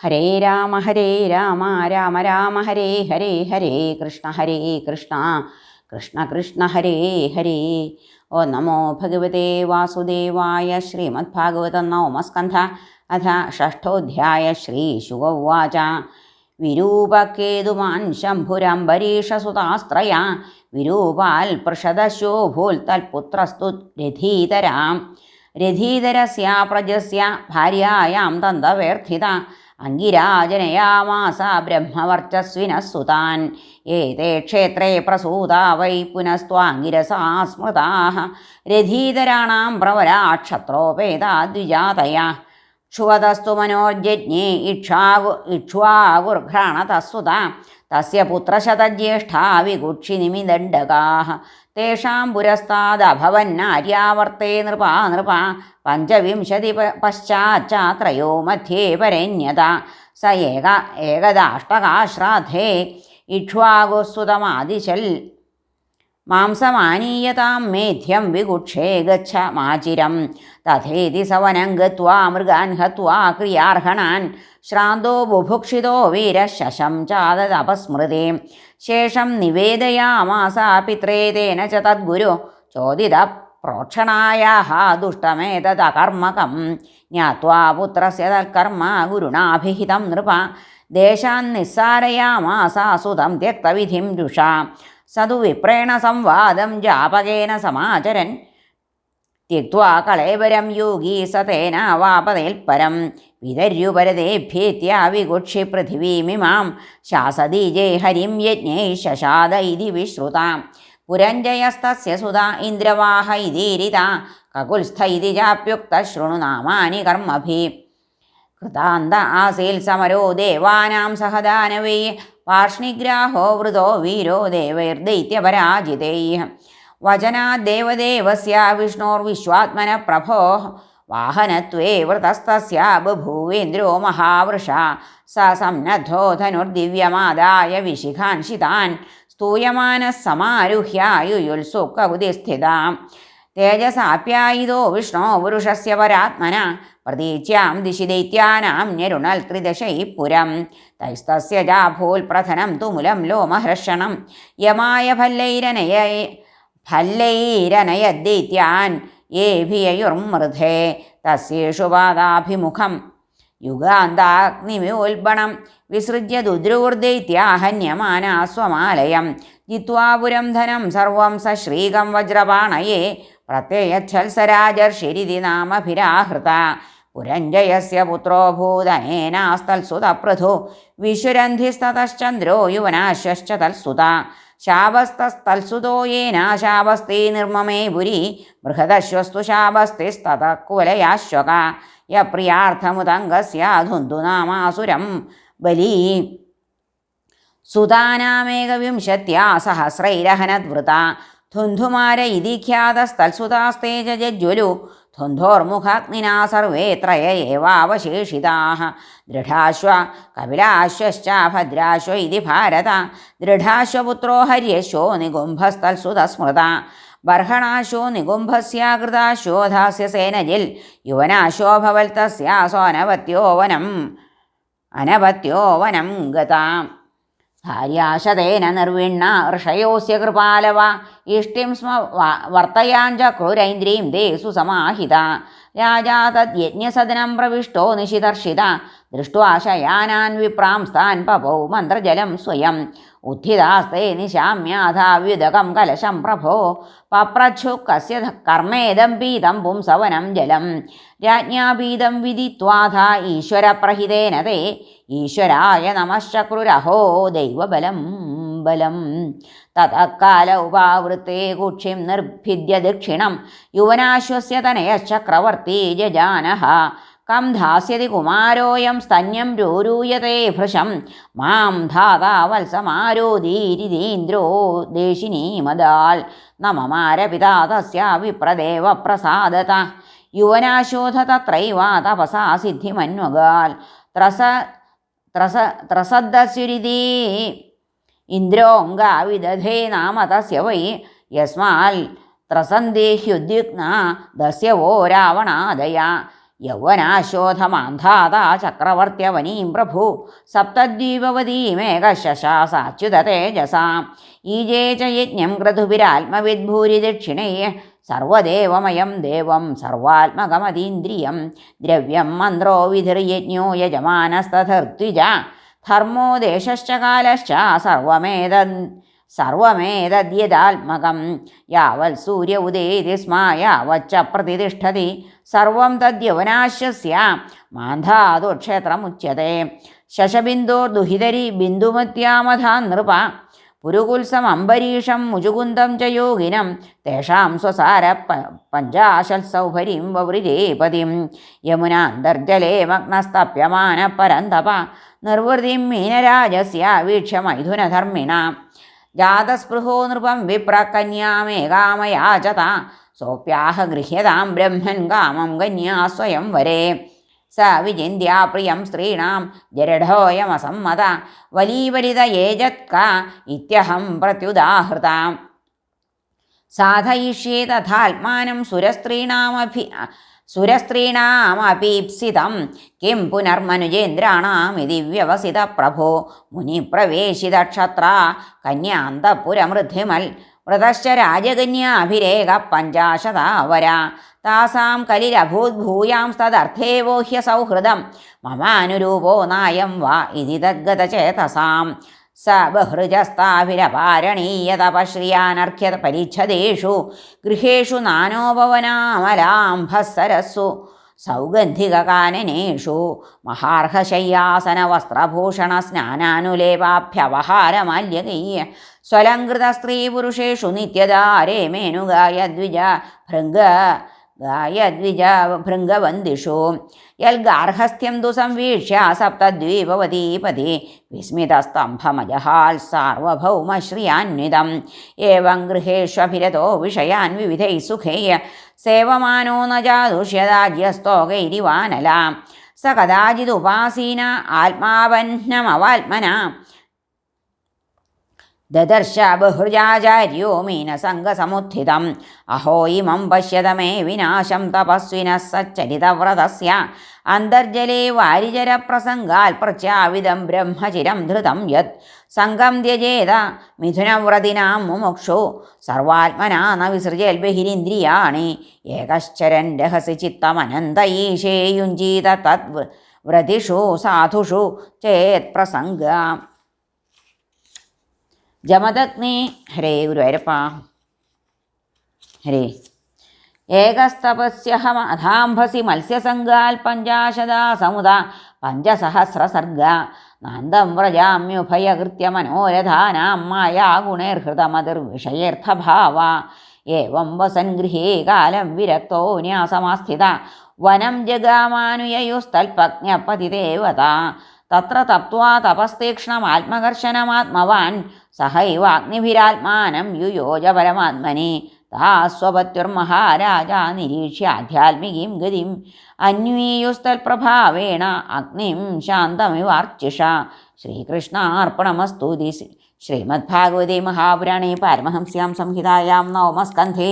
ഹരേ രാമ ഹരേ രാമ രാമ രാമ ഹരേ ഹരേ ഹരേ കൃഷ്ണ ഹരേ കൃഷ്ണ കൃഷ്ണ കൃഷ്ണ ഹരേ ഹരേ. ഓ നമോ ഭഗവതേ വാസുദേവായ ശ്രീമദ്ഭാഗവതം നവമസ്കന്ധ അഥ ഷഷ്ഠോധ്യായ ശ്രീ ഉവാച വിരൂപക്കേതുമാൻ ശംഭുരംബരീഷസുതാസ്ത്രയ വിരൂപാൽ പൃഷദശോഭൂൽ തൽപുത്രസ്തു രഥീതരാം. രഥീതരസ്യ പ്രജസ്യ ഭാര്യായാം തന്തവേർത്ഥിത അങ്കിരാജനയാമാസ ബ്രഹ്മവർച്ചസ്വിന സുതാൻ ഏതേ ക്ഷേത്രേ പ്രസൂതാ വൈ പുനസ്ത്വാങ്കിരസാസ്മൃതാ രഥീതരാണാം പ്രവരാക്ഷത്രോപേതാ ദ്വിജാതയാ. ക്ഷുവതസ്തു മനോജജ്ഞേ ഇക്ഷാവു ഇക്ഷ്വാകുർഘ്രാണതസ്സുത. തസ്യ പുത്രശതജ്യേഷ്ഠാ വികുക്ഷിനിമിദണ്ഡകാः തേഷാം പുരസ്താദഭവന്നാര്യാവർത്തേ നൃപാ നൃപ. പഞ്ചവിംശതി പശ്ചാച്ചാത്രയോ മധ്യേ പരന്യത. സ ഏക ഏകദാഷ്ടകാശ്രാദ്ധേ. ഇക്ഷ്വാകുസുതമാദിശൽ മാംസമാനീയതാം മേധ്യം വികുക്ഷേ ഗച്ഛ മാചിരം. തഥേതി സവനം ഗത്വാ മൃഗാൻ ഹത്വാ ക്രിയാർഹണാൻ. ശ്രാന്തോ ബുഭുക്ഷിതോ വീരശശം ചാതതപസ്മൃതി. ശേഷം നിവേദയാമാസ പിത്രേതേന ച തദ്ഗുരു. ചോദിത പ്രോക്ഷണായാഹ ദുഷ്ടമേതദകർമ്മകം. ജ്ഞാത്വാ പുത്രസ്യ തൽക്കർമ്മ ഗുരുണാഭിഹിതം നൃപ. ദേശാൻ നിസ്സാരയാമാസ സുതം ത്യക്തവിധിം രുഷാ. സതുവിപ്രേണ സംവാദം ജാപകേന സമാചരൻ. ത്യക്വാ കളേവരം യോഗി സതേനാവാപതേൽപരം വിതര്യുപരതേഭ്യേത്യ വിഗുക്ഷി പൃഥിവീമിമാം. ശാസദീജേ ഹരിം യജ്ഞേ ശശാദ ഇതി വിശ്രുതാം. പുരഞ്ജയസ്തസ്യ സുതാ ഇന്ദ്രവാഹ ഇതീരിത. കകുൽസ്ഥ ഇതി ചാപ്യുക്ത ശൃണു നാമാനി കർമ്മഭി. കൃതാന്ത ആസീൽ സമരോ ദേവാനാം സഹദാനവേ. വാർഷ്ണിഗ്രാഹോ വൃതോ വീരോ ദേവൈർദൈത്യപരാജിതൈഹ. വചനാദ്ദേവദേവസ്യ വിഷ്ണോർവിശ്വാത്മന പ്രഭോ വാഹനത്വേ വൃതസ്തസ്യ ബഭൂവേന്ദ്രോ മഹാവൃഷ. സ സംനദ്ധോ ധനുർദിവ്യമാദായ വിശിഖാൻഷിതാൻ. സ്തൂയമാനസമാരുഹ്യായുയുൽസുക്കബുധിസ്ഥിതാം തേജസാപ്യായിതോ വിഷ്ണോ പുരുഷസ്യ പരാത്മന പ്രതീച്യാം ദിശി ദൈത്യാനാം ഞരുണൽ ത്രിദശൈ പുരം തൈസ്തസ്യ ജാഭൂൽ പ്രഥനം തുമുലം ലോമഹർഷണം. യമായ ഫല്ലൈരനയ ഭല്ലൈരനയദ്ദൈത്യാൻ ഏഭിയയുർമൃധേ. തസ്യേഷു പാദാഭിമുഖം യുഗാന്താഗ്നിമോൽബണം. വിസൃജ്യ ദുദ്രൂർദൈത്യാഹന്യമാനാസ്വമാലയം. ജിത്വാപുരം ധനം സർവം സശ്രീകം വജ്രപാണയേ. പ്രത്യയച്ഛൽസരാജർഷിരിതി നാമഭിരാഹൃത പുരഞ്ജയസ്യ പുത്രോഭൂതനേനാസ്തൽസുതപ്രഥു വിശുരന്ധിസ്തതശ്ചന്ദ്രോ യുവനാശ്യശ്ച തൽസുത ശാപസ്തൽസുതോ യേന ശാപസ്തി നിർമ്മമേ പുരി. ബൃഹദശ്വസ്തു ശാപസ്തിസ്തതക്കുലയാശ്വക യ പ്രിയാർത്ഥമുതംഗസ്യാധുന്തുനാമാസുരം ബലീ. സുതാനാമേകവിംശത്യാ സഹസ്രൈരഹനദ്വൃത ധുന്ധുമാര ഇതിഖ്യാതസ്തത്സുതാസ്തേജജ്വലു ധുന്ധോർമുഖാഗ്നിനാ സർവേ ത്രയ ത്രയേവാവശേഷിതാ ദൃഢാശ്വ കപിലാശ്വശ്ച ഭദ്രാശ്വ ഇതി ഭാരത. ദൃഢാശ്വപുത്രോ ഹര്യശോ നികുംഭസ്തത്സുത സ്മൃത ബർഹണാശോ നികുംഭസ്യാകൃതാശോ ധാസ്യസേനജിൽ യുവനാശോഭവൽത്തസ്യാ സോനവത്യോവനം അനവത്യോവനം ഗതാം. ഭാര്യാശതേന നിർവിണ്ണ ഋഷയോസ്യ കൃപാലവ ഇഷ്ടിം സ്മ വർത്തയാഞ്ച ക്രൂരൈന്ദ്രീം ദേ സുസമാഹിത രാജാ തദ്യജ്ഞസദനം പ്രവിഷ്ടോ നിശിതർഷിത. ദൃഷ്ട്വാ ശയാനാൻ വിപ്രാംസ്താൻ പപൗ മന്ത്രജലം സ്വയം. ഉത്ഥിതാസ്തേ നിശാമ്യാഥാവ്യുദകം കലശം പ്രഭോ പപ്രച്ഛു കസ്യ കർമ്മേദം പീതം പുംസവനം ജലം രാജ്ഞാപീതം വിദിത്വാഥ ഈശ്വരപ്രഹിതേന തേ ഈശ്വരായ നമശക്രുരഹോ ദൈവബലം ബലം. തതക്കാല ഉപാവൃത്തെ കുക്ഷിം നിർഭിദ്യ ദക്ഷിണം യുവനാശ്വസ്യ തനയശ്ചക്രവർത്തി ജജാനഃ കം ധാസ്യതി കുമാരോയം സ്തന്യം രോരൂയത്തെ ഭൃശം. മാം ധാതാ വത്സമാരോധീരിതീന്ദ്രോ ദേശിനീമദാൽ. നമമാരപിതാ തസ്യ വിപ്രദേവ പ്രസാദത യുവനാശോധ തത്രൈവാ തപസാ സിദ്ധിമന്വകാൽ. ത്രസ ത്രസ ത്രസദ്ദസ്യുരിതി ഇന്ദ്രോങ്കാവിദധേ നാമ തസ്യ വൈ. യസ്മാൽ ത്രസന്ദേഹ്യുദ്യുഗ്ന ദസ്യവോ രാവണാദയ. യൗവനാശോധമാന്ധാത ചക്രവർത്യവനീം പ്രഭു. സപ്തദ്വീപവതീമേകശാസാച്യുത തേജസാം ഈജേ ച യജ്ഞം ക്രതുഭിരാത്മവിദ്ഭൂരി ദക്ഷിണേ സർവദേവമയം ദേവം സർവാത്മകമതീന്ദ്രിയം. ദ്രവ്യം മന്ത്രോ വിധിർയജ്ഞോ യജമാനസ്തഥർദ്വിജ ധർമ്മോ ദേശശ്ച കാലശ്ച സർവമേത സർവമേതദ്യതാത്മകം യാവൽ സൂര്യ ഉദേതി സ്മ യാവച്ച പ്രതിഷ്ഠതി സർവം തദ്യവനാശ്യസ്യ മാന്ധാതു ക്ഷേത്രമുച്യത്തെ ശശബിന്ദോർദുഹിതരി ബിന്ദുമത്യാമധാ നൃപ പുരുകുത്സമംബരീഷം മുജുകുന്ദം ച യോഗിനം. തേഷാം സ്വസാര പഞ്ചാശത്സൗഭരിം വവൃരേപതിം യമുനാന്തർജലേ മഗ്നസ്തപ്യമാന പരന്തപ നിർവൃതിം മീനരാജസ്യ വീക്ഷ്യ മൈഥുനധർമ്മിണ ജാതസ്പൃഹോ നൃപം വിപ്രകന്യാമേകാമയാചത സോപ്യാഹ ഗൃഹ്യതാം ബ്രഹ്മൻ കാമം കന്യാ സ്വയം വരേ. സ വിചിന്യാ പ്രിയം സ്ത്രീണാം ജരഢോയമസമ്മത വലീവലിത ഏജത്ക ഇത്യഹം പ്രത്യുദാഹൃത. സാധയിഷ്യേ തഥാത്മാനം സുരസ്ത്രീണാമഭി സുരസ്ത്രീണാമപീപ്സിതം കിം പുനർമനുജേന്ദ്രാണാമിതി വ്യവസിത പ്രഭോ. മുനിപ്രവേശിതക്ഷത്ര കന്യാന്തപുരമൃദ്ധിമൽ. വ്രതശ്ച രാജകന്യാഭിരേഖ പഞ്ചാശതാവര. താസാം കലിരഭൂദ്ഭൂയാംസ്തദർത്ഥേവോ ഹ്യസൗഹൃദം മമാനുരൂപോ നായം വാ ഇതി തദ്ഗതചേതസാം സ ബഹൃജസ്താഭിരപാരണീയതപശ്രിയാനർഘ്യ പരിച്ഛദേഷു ഗൃഹേഷു നാനോപവനാമലാംഭസരസ്സു സൗഗന്ധികകാനനേഷു മഹാർഹശയ്യാസന വസ്ത്രഭൂഷണ സ്നാനാനുലേപാഭ്യവഹാരമാല്യകീയ മഹാർഹശയ്യാസനവസ്ത്രഭൂഷണസ്നാനാനുലേപാഭ്യവഹാരമാല്യകൈ സ്വലങ്കൃതസ്ത്രീപുരുഷേഷു നിത്യദാരേ മേനുഗായദ്വിജ ഭൃംഗ ഭൃംഗവന്ദിഷു യൽഗാർഹസ്ഥ്യം തു സംവീക്ഷ്യ സപ്തദ്വീപവതീപതി. വിസ്മിതസ്തംഭമജഹാൽ സാർവഭൗമശ്രിയാന്വിതം. ഏവം ഗൃഹേഷ്വഭിരതോ വിഷയാൻ വിവിധൈ സുഖേയ. സേവമാനോ ന ജാതുഷ്യതാജ്യസ്തോകൈരിവാനല സ കഥാചിതുപാസീന ആത്മാവഹ്നമവാത്മന ദദർശ ബഹുജാചാര്യോ മീനസംഗസമുത്ഥിതം. അഹോ ഇമം പശ്യത മേ വിനാശം തപസ്വിന സച്ചരിതവ്രതസ്യ. അന്തർജലേ വാരിചരപ്രസംഗാൽ പ്രഖ്യാപിതം ബ്രഹ്മചിരം ധൃതം യത് സംഘം ത്യജേത മിഥുനവ്രതിനാം മുമുക്ഷു. സർവാത്മനാ ന വിസൃജൽ ബഹിരിന്ദ്രിയാണി. ഏകശ്ചരൻ രഹസി ചിത്തമനന്ത ഈശേയുഞ്ജീത തദ് വ്രതിഷു സാധുഷു ചേത് പ്രസംഗ ജമദഗ്നി ഹരേ ഗുരുവായൂരപ്പ ഹരേ. ഏകസ്തപസ്യഹമധാംഭസി മത്സ്യസംഗാൽ പഞ്ചാശതാ സമുദ പഞ്ചസഹസ്രസർഗ. നന്ദം വ്രജാമ്യുഭയകൃത്യ മനോരഥാനാം മായാ ഗുണൈർഹൃതമതിർവിഷയേർത്ഥഭാവ ഏവം വസൻഗൃഹേ കാലം വിരക്തോ ന്യാസമാസ്ഥിത. വനം ജഗാമാനുയയുസ്തൽപജ്ഞപതിദേവത. तत्र तप्त्वा तपस्तीक्ष्णमात्मकर्षणमात्मवान् सह सहैव अग्निभिरात्मानं युयोज परमात्मने। ता स्वपत्युर्महाराजा निरीक्ष्याध्यात्मिकीं गतिम्। अन्वीयुस्तत्प्रभावेण अग्निं शान्तमिवार्चिषा। श्रीकृष्णार्पणमस्तु दिशि ശ്രീമദ്ഭാഗവതേ മഹാപുരാണേ പാരമഹംസ്യാം സംഹിതായാം നവമസ്കന്ധേ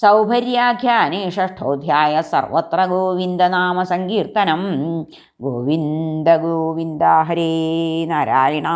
സൗഭര്യാഖ്യാനേ ഷഷ്ഠോധ്യായ സർവത്ര ഗോവിന്ദനാമ സങ്കീർത്തനം ഗോവിന്ദ ഗോവിന്ദ ഹരേ നാരായണ.